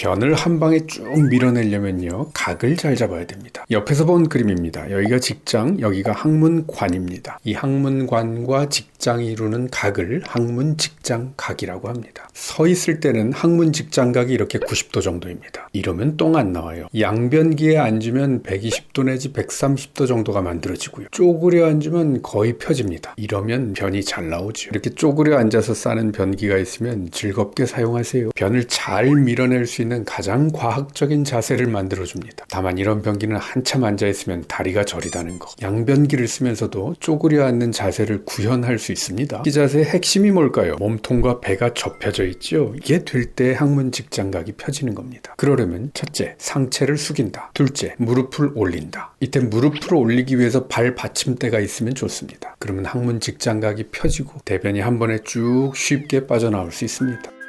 변을 한 방에 쭉 밀어내려면요. 각을 잘 잡아야 됩니다. 옆에서 본 그림입니다. 여기가 직장, 여기가 항문관입니다. 이 항문관과 직장이 이루는 각을 항문 직장 각이라고 합니다. 서 있을 때는 항문 직장 각이 이렇게 90도 정도입니다. 이러면 똥 안 나와요. 양변기에 앉으면 120도 내지 130도 정도가 만들어지고요. 쪼그려 앉으면 거의 펴집니다. 이러면 변이 잘 나오죠. 이렇게 쪼그려 앉아서 싸는 변기가 있으면 즐겁게 사용하세요. 변을 잘 밀어낼 수 있는 가장 과학적인 자세를 만들어줍니다. 다만 이런 변기는 한참 앉아있으면 다리가 저리다는 거. 양변기를 쓰면서도 쪼그려 앉는 자세를 구현할 수 있습니다. 이 자세의 핵심이 뭘까요? 몸통과 배가 접혀져 있죠. 이게 될 때 항문 직장각이 펴지는 겁니다. 그러려면 첫째, 상체를 숙인다. 둘째, 무릎을 올린다. 이때 무릎을 올리기 위해서 발 받침대가 있으면 좋습니다. 그러면 항문 직장각이 펴지고 대변이 한 번에 쭉 쉽게 빠져나올 수 있습니다.